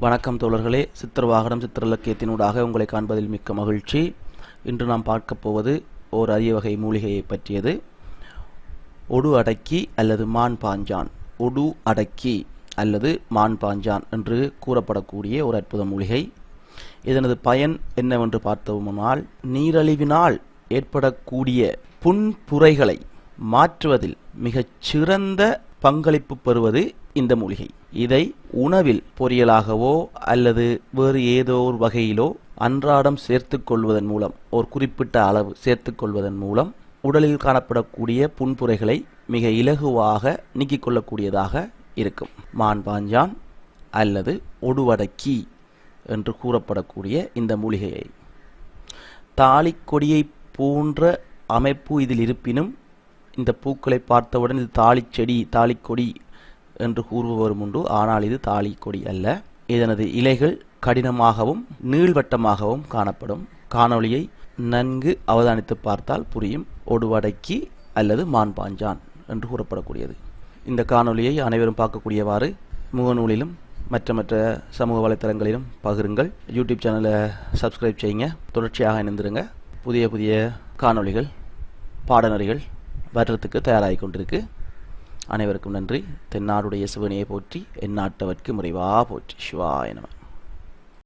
வணக்கம் தோழர்களே. சித்திரவாகனம் சித்திரலக்கியத்தினூடாக உங்களை காண்பதில் மிக்க மகிழ்ச்சி. இன்று நாம் பார்க்கப் போவது ஓர் அரிய வகை மூலிகையை பற்றியது. ஒடு அடக்கி அல்லது மான் பாஞ்சான். ஒடு அடக்கி அல்லது மான் பாஞ்சான் என்று கூறப்படக்கூடிய ஒரு அற்புத மூலிகை. இதனது பயன் என்னவென்று பார்த்தோமானால் நீரழிவினால் ஏற்படக்கூடிய புண்புரைகளை மாற்றுவதில் மிகச் சிறந்த பங்களிப்பு பெறுவது இந்த மூலிகை. இதை உணவில் பொரியலாகவோ அல்லது வேறு ஏதோ ஒரு வகையிலோ அன்றாடம் சேர்த்து கொள்வதன் மூலம் ஒரு குறிப்பிட்ட அளவு சேர்த்து கொள்வதன் மூலம் உடலில் காணப்படக்கூடிய புண்புரைகளை மிக இலகுவாக நீக்கிக் கொள்ளக்கூடியதாக இருக்கும். மான் பாஞ்சான் அல்லது ஒடுவடக்கி என்று கூறப்படக்கூடிய இந்த மூலிகையை. தாலிக்கொடியை போன்ற அமைப்பு இதில் இருப்பினும் இந்த பூக்களை பார்த்தவுடன் இது தாளிச்செடி தாலிக்கொடி என்று கூறுபவரும் உண்டு. ஆனால் இது தாலிக்கொடி அல்ல. இதனது இலைகள் கடினமாகவும் நீள்வட்டமாகவும் காணப்படும். காணொளியை நன்கு அவதானித்து பார்த்தால் புரியும். ஒடுவடக்கி அல்லது மான் பாஞ்சான் என்று கூறப்படக்கூடியது. இந்த காணொளியை அனைவரும் பார்க்கக்கூடியவாறு முகநூலிலும் மற்ற மற்ற சமூக வலைத்தளங்களிலும் பகிருங்கள். யூடியூப் சேனலை சப்ஸ்கிரைப் செய்யுங்க. தொடர்ச்சியாக இணைந்திருங்க. புதிய புதிய காணொளிகள் பாடநெறிகள் வர்றதுக்கு தயாராகி கொண்டிருக்கு அனைவருக்கும் நன்றி. தென்னாடுடைய சிவனையை போற்றி எந்நாட்டவர்க்கு முறைவா போற்றி. சிவாய நம.